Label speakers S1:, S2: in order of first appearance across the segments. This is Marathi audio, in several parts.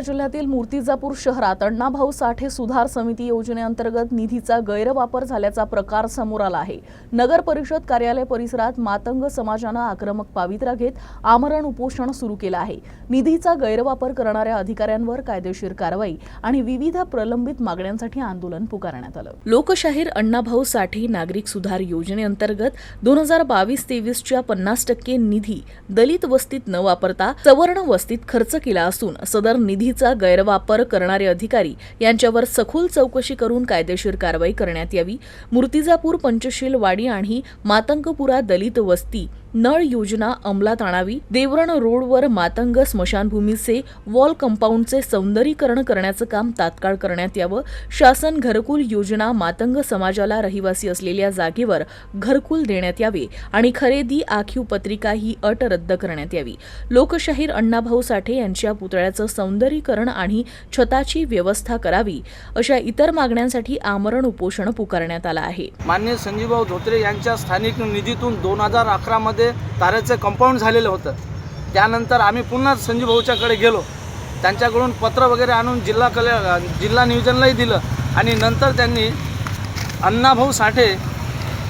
S1: जिल्ह्यातील मूर्तिजापूर शहरात अण्णाभाऊ साठे सुधार समिती योजनेअंतर्गत निधीचा गैरवापर झाल्याचा प्रकार समोर आला आहे. नगर परिषद कार्यालय परिसरात मातंग समाजानं आक्रमक पावित्रा घेत आमरण उपोषण सुरू केलं आहे. निधीचा गैरवापर करणाऱ्या अधिकाऱ्यांवर कायदेशीर कारवाई आणि विविध प्रलंबित मागण्यांसाठी आंदोलन पुकारण्यात आलं. लोकशाहीर अण्णाभाऊ साठे नागरिक सुधार योजनेअंतर्गत दोन हजार बावीस तेवीसच्या पन्नास टक्के निधी दलित वस्तीत न वापरता सवर्ण वस्तीत खर्च केला असून सदर निधीचा गैरवापर करणारे अधिकारी यांच्यावर सखोल चौकशी करून कायदेशीर कारवाई करण्यात यावी. मूर्तिजापूर पंचशील वाडी आणि मातंगपुरा दलित वस्ती नळ योजना अंमलात आणावी देवरण रोडवर मातंग स्मशानभूमीचे वॉल कंपाऊंडचे सौंदर्यीकरण करण्याचं काम तात्काळ करण्यात यावं. शासन घरकुल योजना मातंग समाजाला रहिवासी असलेल्या जागेवर घरकुल देण्यात यावे आणि खरेदी आखीव पत्रिका ही अट रद्द करण्यात यावी. लोकशाहीर अण्णाभाऊ साठे यांच्या पुतळ्याचं सौंदर्यीकरण आणि छताची व्यवस्था करावी अशा इतर मागण्यांसाठी आमरण उपोषण पुकारण्यात आलं आहे.
S2: माननीय संजीवभाऊ धोत्रे यांच्या स्थानिक निधीतून दोन हजार अकरामध्ये ताऱ्याचं कंपाऊंड झालेलं होतं. त्यानंतर आम्ही पुन्हा संजीवभाऊच्याकडे गेलो. त्यांच्याकडून पत्र वगैरे आणून जिल्हा कल्या जिल्हा नियोजनलाही दिलं. आणि नंतर त्यांनी अण्णाभाऊ साठे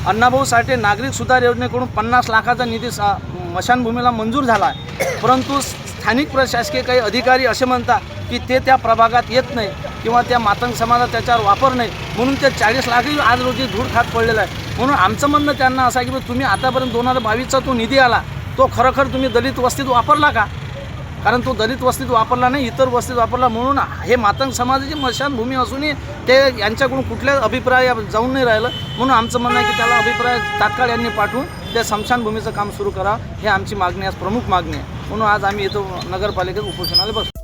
S2: अण्णाभाऊ साठे नागरिक सुधार योजनेकडून पन्नास लाखाचा निधी सा मशानभूमीला मंजूर झाला आहे. परंतु स्थानिक प्रशासकीय काही अधिकारी असे म्हणतात की ते त्या प्रभागात येत नाही. किंवा त्या मातंग समाजात त्याच्यावर वापर नाही. म्हणून ते चाळीस लाखही आज रोजी धूळ खात पडलेला आहे. म्हणून आमचं म्हणणं त्यांना असं आहे की तुम्ही आतापर्यंत दोन हजार बावीसचा तो निधी आला तो खरोखर तुम्ही दलित वस्तीत वापरला का? कारण तो दलित वस्तीत वापरला नाही इतर वस्तीत वापरला. म्हणून हे मातंग समाजाची मशानभूमी असूनही ते यांच्याकडून कुठल्या अभिप्राय जाऊन नाही राहिलं. म्हणून आमचं म्हणणं आहे की त्याला अभिप्राय तात्काळ यांनी पाठवून त्या स्मशानभूमीचं काम सुरू करा हे आमची मागणी आज प्रमुख मागणी आहे. म्हणून आज आम्ही इथं नगरपालिकेत उपोषणाला बसतो